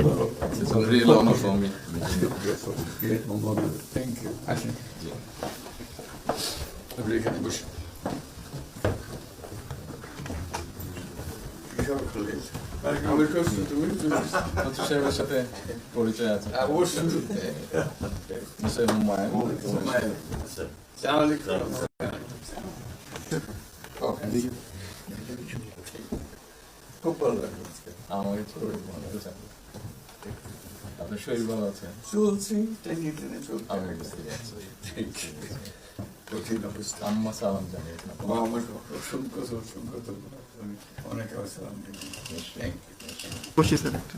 It's a real honor for me. Great honor. Thank you. Ashen. Yeah. Ik heb het gelezen. Ik wil ook zo doen. Want we zijn wel sapé. Politica. Ah, hoor ze. Ja. Dat is helemaal mij. Ja, dat Oh, Ah, maar het is আপনার শরীর ভালো আছে? চলছি টেনে টেনে চলছি আমি বুঝতে পারছি। কঠিন অবস্থা। আম্মা সালাম জানিয়ে আমার অসংখ্য অসংখ্য ধন্যবাদ। আমি অনেক আসসালাম থ্যাংক ইউ বসে স্যার একটু।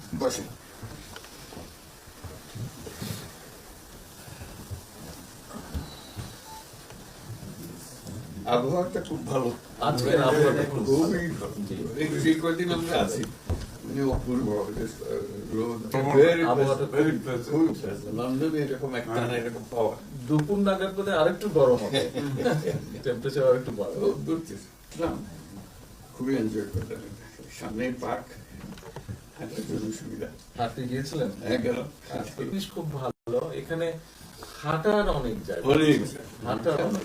আবহাওয়াটা খুব ভালো। আজকের আবহাওয়াটা খুবই। এই কদিন আমরা আছি দুপুর নাগাদ বোধহয় আরেকটু গরম হবে টেম্পারেচার আরেকটু বাড়বে খুবই এনজয় করলাম সামনে পার্ক হাঁটতে গিয়েছিলেন হ্যাঁ খুব ভালো এখানে হাঁটার অনেক জায়গা অনেক হাঁটার অনেক